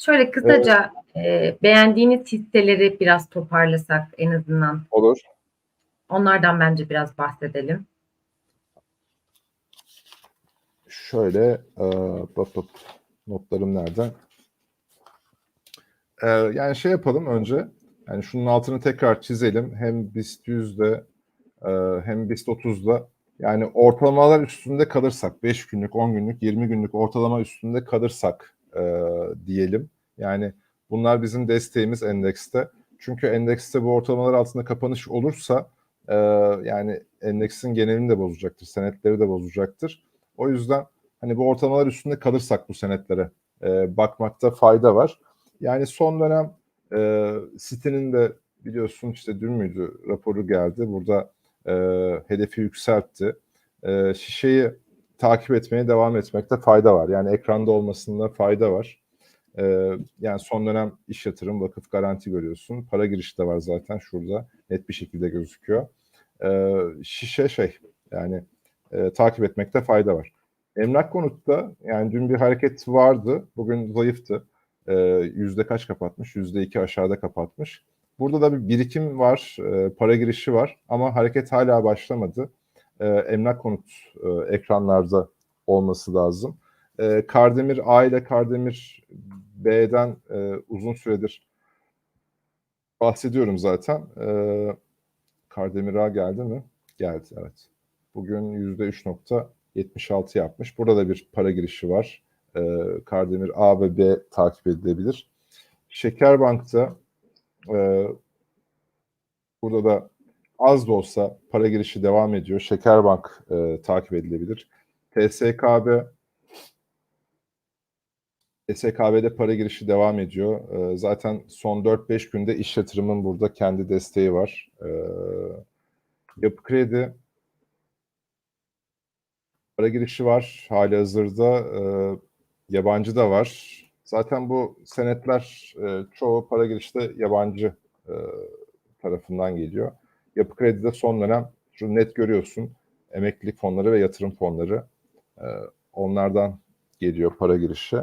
Şöyle kısaca e, beğendiğiniz hisseleri biraz toparlasak en azından. Olur. Onlardan bence biraz bahsedelim. Şöyle e, bap bap, notlarım nerede? E, yani şey yapalım önce. Yani şunun altını tekrar çizelim. Hem BIST 100'de e, hem BIST 30'da yani ortalamalar üstünde kalırsak 5 günlük, 10 günlük, 20 günlük ortalama üstünde kalırsak e, diyelim. Yani bunlar bizim desteğimiz endekste. Çünkü endekste bu ortalamalar altında kapanış olursa e, yani endeksin genelini de bozacaktır, senetleri de bozacaktır. O yüzden hani bu ortalamalar üstünde kalırsak bu senetlere e, bakmakta fayda var. Yani son dönem e, sitenin de biliyorsun işte dün müydü raporu geldi. Burada e, hedefi yükseltti. E, şişeyi takip etmeye devam etmekte fayda var. Yani ekranda olmasında fayda var. E, yani son dönem iş yatırım, vakıf garanti görüyorsun. Para girişi de var zaten şurada. Net bir şekilde gözüküyor. E, şişe şey yani e, takip etmekte fayda var. Emlak konutta yani dün bir hareket vardı. Bugün zayıftı. E, yüzde kaç kapatmış? Yüzde iki aşağıda kapatmış. Burada da bir birikim var, e, para girişi var ama hareket hala başlamadı. E, emlak konut e, ekranlarda olması lazım. E, Kardemir A ile Kardemir B'den e, uzun süredir bahsediyorum zaten. E, Kardemir A geldi mi? Geldi evet. Bugün yüzde 3.76 yapmış. Burada da bir para girişi var. E, Kardemir A ve B takip edilebilir. Şekerbank'ta e, burada da az da olsa para girişi devam ediyor. Şekerbank e, takip edilebilir. TSKB TSKB'de para girişi devam ediyor. E, zaten son 4-5 günde iş yatırımın burada kendi desteği var. E, yapı kredi para girişi var hali hazırda. E, yabancı da var. Zaten bu senetler e, çoğu para girişte yabancı e, tarafından geliyor. Yapı kredide son dönem şu net görüyorsun emeklilik fonları ve yatırım fonları e, onlardan geliyor para girişi.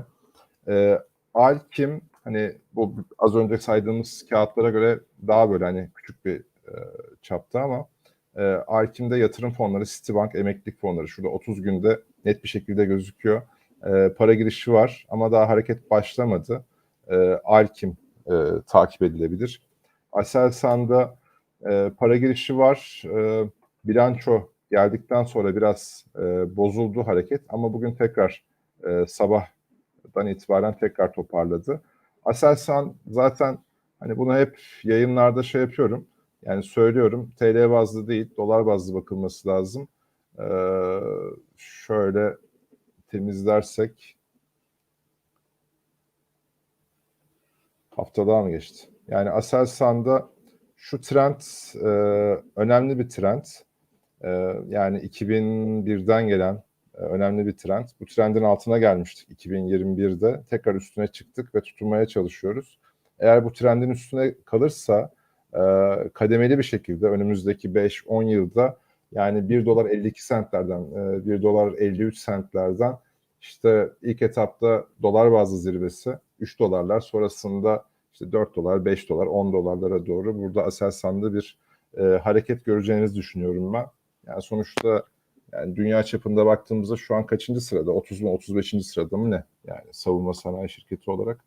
E, Alkim hani bu az önce saydığımız kağıtlara göre daha böyle hani küçük bir e, çapta ama e, Alkim'de yatırım fonları, Citibank emeklilik fonları şurada 30 günde net bir şekilde gözüküyor. E, para girişi var ama daha hareket başlamadı. E, Alkim e, takip edilebilir. Aselsan'da e, para girişi var. E, bilanço geldikten sonra biraz e, bozuldu hareket ama bugün tekrar e, sabahdan itibaren tekrar toparladı. Aselsan zaten hani bunu hep yayınlarda şey yapıyorum. Yani söylüyorum TL bazlı değil dolar bazlı bakılması lazım. Ee, şöyle temizlersek haftada mı geçti? Yani Aselsan'da şu trend e, önemli bir trend. E, yani 2001'den gelen e, önemli bir trend. Bu trendin altına gelmiştik 2021'de. Tekrar üstüne çıktık ve tutunmaya çalışıyoruz. Eğer bu trendin üstüne kalırsa e, kademeli bir şekilde önümüzdeki 5-10 yılda yani 1 dolar 52 centlerden, 1 dolar 53 centlerden işte ilk etapta dolar bazlı zirvesi 3 dolarlar sonrasında işte 4 dolar, 5 dolar, 10 dolarlara doğru burada Aselsan'da bir e, hareket göreceğinizi düşünüyorum ben. Yani sonuçta yani dünya çapında baktığımızda şu an kaçıncı sırada? 30 mu 35. sırada mı ne? Yani savunma sanayi şirketi olarak.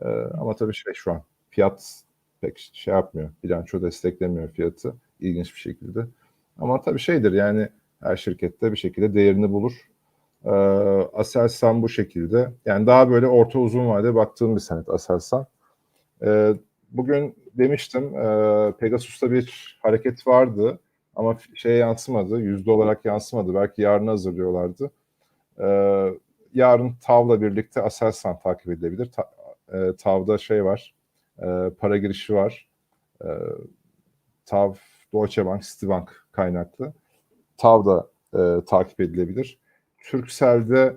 E, ama tabii şey şu an fiyat pek şey yapmıyor. Bilanço desteklemiyor fiyatı ilginç bir şekilde. Ama tabii şeydir yani her şirkette bir şekilde değerini bulur. Ee, Aselsan bu şekilde. Yani daha böyle orta uzun vade baktığım bir senet Aselsan. Ee, bugün demiştim e, Pegasus'ta bir hareket vardı ama şeye yansımadı. Yüzde olarak yansımadı. Belki yarın hazırlıyorlardı. Ee, yarın TAV'la birlikte Aselsan takip edilebilir. Ta, e, TAV'da şey var. E, para girişi var. E, TAV, Deutsche Bank, Citibank kaynaklı. TAV da e, takip edilebilir. Turkcell'de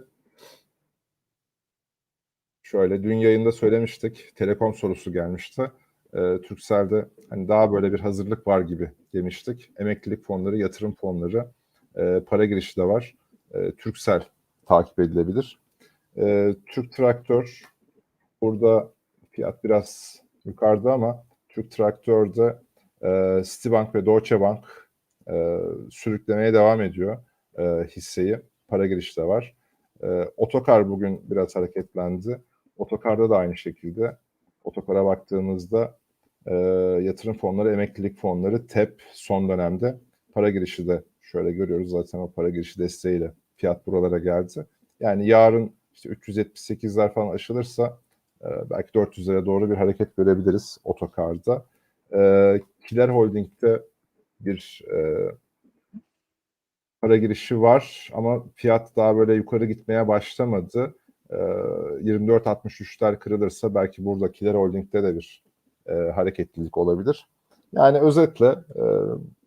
şöyle dün yayında söylemiştik. Telekom sorusu gelmişti. E, Turkcell'de hani daha böyle bir hazırlık var gibi demiştik. Emeklilik fonları, yatırım fonları, e, para girişi de var. E, Turkcell takip edilebilir. E, Türk Traktör Burada fiyat biraz yukarıda ama Türk Traktör'de e, Citibank ve Deutsche Bank e, sürüklemeye devam ediyor e, hisseyi. Para girişi de var. E, Otokar bugün biraz hareketlendi. Otokar'da da aynı şekilde. Otokar'a baktığımızda e, yatırım fonları, emeklilik fonları, TEP son dönemde para girişi de şöyle görüyoruz zaten o para girişi desteğiyle fiyat buralara geldi. Yani yarın işte 378'ler falan aşılırsa e, belki 400'lere doğru bir hareket görebiliriz otokarda. E, Kiler Holding'de bir e, para girişi var ama fiyat daha böyle yukarı gitmeye başlamadı. E, 24.63'ler kırılırsa belki burada Kiler Holding'de de bir e, hareketlilik olabilir. Yani özetle e,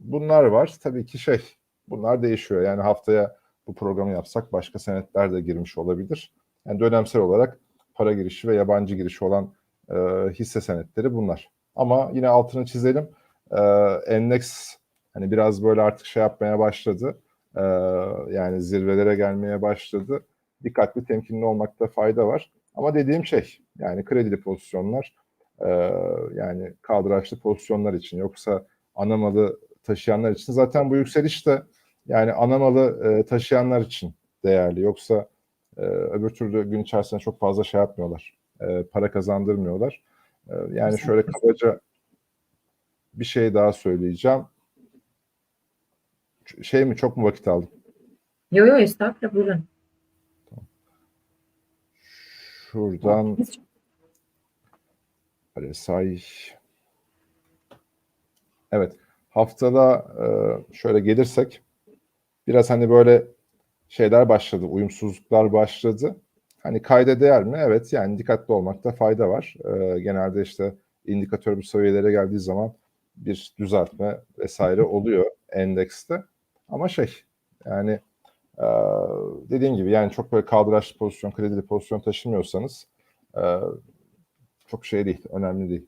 bunlar var. Tabii ki şey bunlar değişiyor. Yani haftaya bu programı yapsak başka senetler de girmiş olabilir. Yani dönemsel olarak para girişi ve yabancı girişi olan e, hisse senetleri bunlar. Ama yine altını çizelim. E, endeks hani biraz böyle artık şey yapmaya başladı. E, yani zirvelere gelmeye başladı. Dikkatli temkinli olmakta fayda var. Ama dediğim şey yani kredili pozisyonlar e, yani kaldıraçlı pozisyonlar için yoksa anamalı taşıyanlar için zaten bu yükseliş de yani anamalı e, taşıyanlar için değerli. Yoksa e, öbür türlü gün içerisinde çok fazla şey yapmıyorlar. E, para kazandırmıyorlar. E, yani şöyle kabaca bir şey daha söyleyeceğim. Şey mi çok mu vakit aldım? Yo yo estağfurullah buyurun. Şuradan RSI Evet. Haftada e, şöyle gelirsek biraz hani böyle şeyler başladı, uyumsuzluklar başladı. Hani kayda değer mi? Evet yani dikkatli olmakta fayda var. E, genelde işte indikatör bu seviyelere geldiği zaman bir düzeltme vesaire oluyor endekste. Ama şey yani e, dediğim gibi yani çok böyle kaldıraçlı pozisyon, kredili pozisyon taşımıyorsanız e, çok şey değil, önemli değil.